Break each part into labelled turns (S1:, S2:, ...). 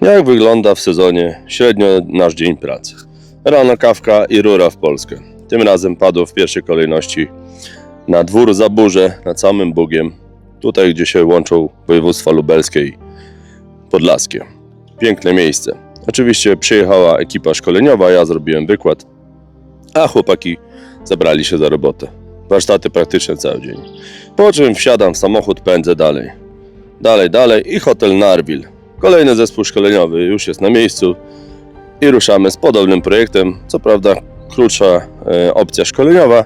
S1: Jak wygląda w sezonie średnio nasz dzień pracy? Rano kawka i rura w Polskę. Tym razem padło w pierwszej kolejności na dwór Zaburze nad samym Bugiem, tutaj gdzie się łączą województwa lubelskie i podlaskie. Piękne miejsce. Oczywiście przyjechała ekipa szkoleniowa, ja zrobiłem wykład, a chłopaki zabrali się za robotę. Warsztaty praktyczne cały dzień. Po czym wsiadam w samochód, pędzę dalej. Dalej, dalej i hotel Narwil. Kolejny zespół szkoleniowy już jest na miejscu i ruszamy z podobnym projektem. Co prawda krótsza e, opcja szkoleniowa,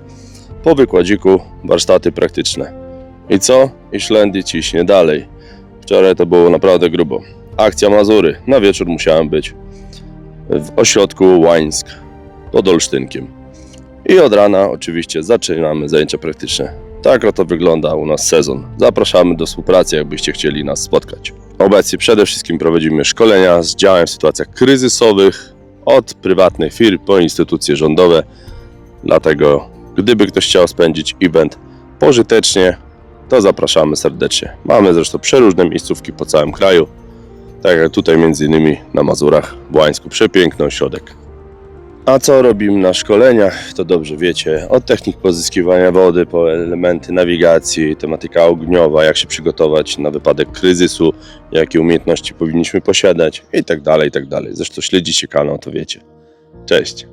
S1: po wykładziku warsztaty praktyczne. I co? I szlendy ciśnie dalej. Wczoraj to było naprawdę grubo. Akcja Mazury. Na wieczór musiałem być w ośrodku Łańsk pod Olsztynkiem. I od rana oczywiście zaczynamy zajęcia praktyczne. Tak oto wygląda u nas sezon. Zapraszamy do współpracy, jakbyście chcieli nas spotkać. Obecnie przede wszystkim prowadzimy szkolenia z działem w sytuacjach kryzysowych, od prywatnych firm po instytucje rządowe. Dlatego, gdyby ktoś chciał spędzić event pożytecznie, to zapraszamy serdecznie. Mamy zresztą przeróżne miejscówki po całym kraju, tak jak tutaj między innymi na Mazurach, w Łańsku. Przepiękny ośrodek. A co robimy na szkoleniach, to dobrze wiecie. Od technik pozyskiwania wody, po elementy nawigacji, tematyka ogniowa, jak się przygotować na wypadek kryzysu, jakie umiejętności powinniśmy posiadać i tak dalej, i tak dalej. Zresztą śledzicie kanał, to wiecie. Cześć.